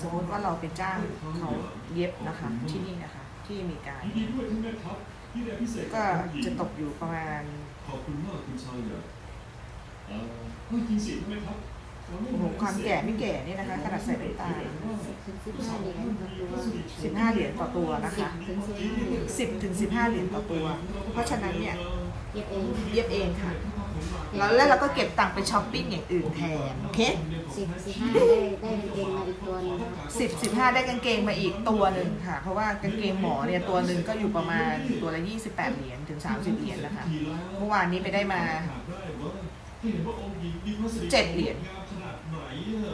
สมมติว่าเราเป็นจ้างเขาเย็บนะคะที่นี่นะคะ ที่มีการยินดีด้วยท่านแม่ทัพที่ได้พิเศษก็จะตกอยู่ประมาณขอบคุณมากคุณชายใหญ่เอ่อเฮ้ยจริงสิท่านแม่ทัพโอ้โหความแก่ไม่แก่นี่นะคะขนาดใส่แว่นตาถึงสิบห้าเหรียญต่อตัว15เหรียญต่อตัวนะคะสิบถึงสิบห้าเหรียญ10ถึง15เหรียญต่อตัว เพราะฉะนั้นเนี่ย เย็บเองเย็บเองค่ะ แล้วแล้วเราก็เก็บตังค์ไปช้อปปิ้งอย่างอื่นแทนโอเคสิบสิบห้าได้ได้กางเกงมาอีกตัวหนึงครับสิบสิบห้าได้กางเกงมาอีกตัวหนึ่งค่ะ เพราะว่ากางเกงหมอเนี่ยตัวหนึ่งก็อยู่ประมาณตัวละ28เหรียญถึง30เหรียญนะคะเมื่อวานนี้ไปได้มาเจ็ดเหรียญ ขนาดไหนอะฮ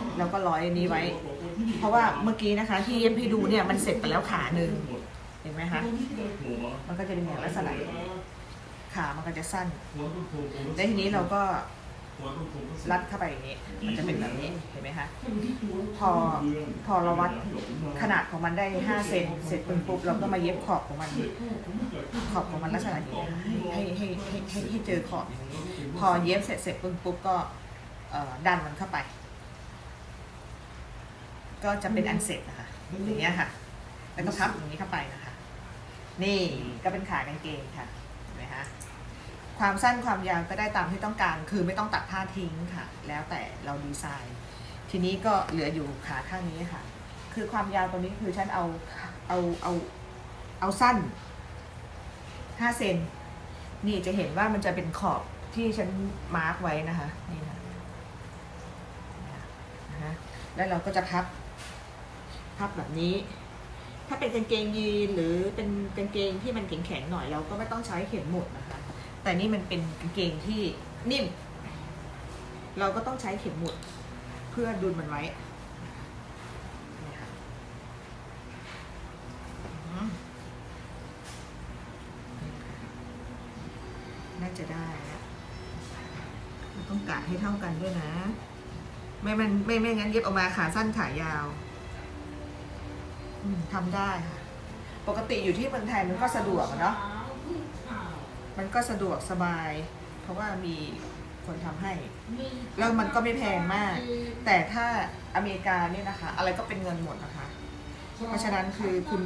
ะ แล้วก็ร้อยนี้ไว้ เพราะว่าเมื่อกี้นะคะที่เย็บให้ดูเนี่ยมันเสร็จไปแล้วขาหนึ่งเห็นไหมคะ มันก็จะเป็นอย่างลักษณะขามันก็จะสั้นแล้วทีนี้เราก็รัดเข้าไปอย่างนี้ มันจะเป็นแบบนี้ เห็นไหมคะ พอ พอเราวัดขนาดของมันได้5เซนเสร็จปุ๊บปุ๊บเราก็มาเย็บขอบของมัน ขอบของมันลักษณะอย่างนี้ให้ให้ให้ให้ให้เจอขอบอย่างนี้ พอเย็บเสร็จเสร็จปุ๊บปุ๊บก็ดันมันเข้าไป ก็จะเป็นอันเสร็จนะคะอย่างเงี้ยค่ะ แล้วก็พับอย่างนี้เข้าไปนะคะ นี่ก็เป็นขากางเกงค่ะเห็นไหมคะความสั้นความยาวก็ได้ตามที่ต้องการ คือไม่ต้องตัดผ้าทิ้งค่ะ แล้วแต่เราดีไซน์ ทีนี้ก็เหลืออยู่ขาข้างนี้ค่ะ คือความยาวตัวนี้คือฉันเอาเอาเอาเอาสั้น5เซนนี่จะเห็นว่ามันจะเป็นขอบที่ฉันมาร์กไว้นะคะ นี่นะนะคะแล้วเราก็จะพับ พับแบบนี้ ถ้าเป็นกางเกงยีนหรือเป็นกางเกงที่มันแข็งๆหน่อยเราก็ไม่ต้องใช้เข็มหมุดนะคะ แต่นี่มันเป็นกางเกงที่นิ่ม เราก็ต้องใช้เข็มหมุดเพื่อดุลมันไว้น่าจะได้ต้องกะให้เท่ากันด้วยนะ ไม่มันไม่ไม่งั้นเย็บออกมาขาสั้นขายาว อืมทำได้ค่ะปกติอยู่ที่เมืองไทยมันก็สะดวกอะเนาะมันก็สะดวกสบาย เพราะว่ามีคนทำให้ แล้วมันก็ไม่แพงมาก แต่ถ้าอเมริกาเนี่ยนะคะ อะไรก็เป็นเงินหมดนะคะ เพราะฉะนั้นคือคุณ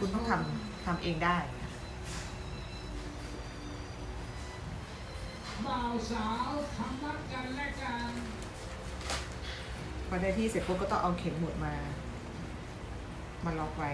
คุณต้องทำทำเองได้ค่ะบ่าวสาวทำรักกันและกัน พอได้ที่เสร็จปุ๊บก็ต้องเอาเข็มหมุดมา มาล็อกไว้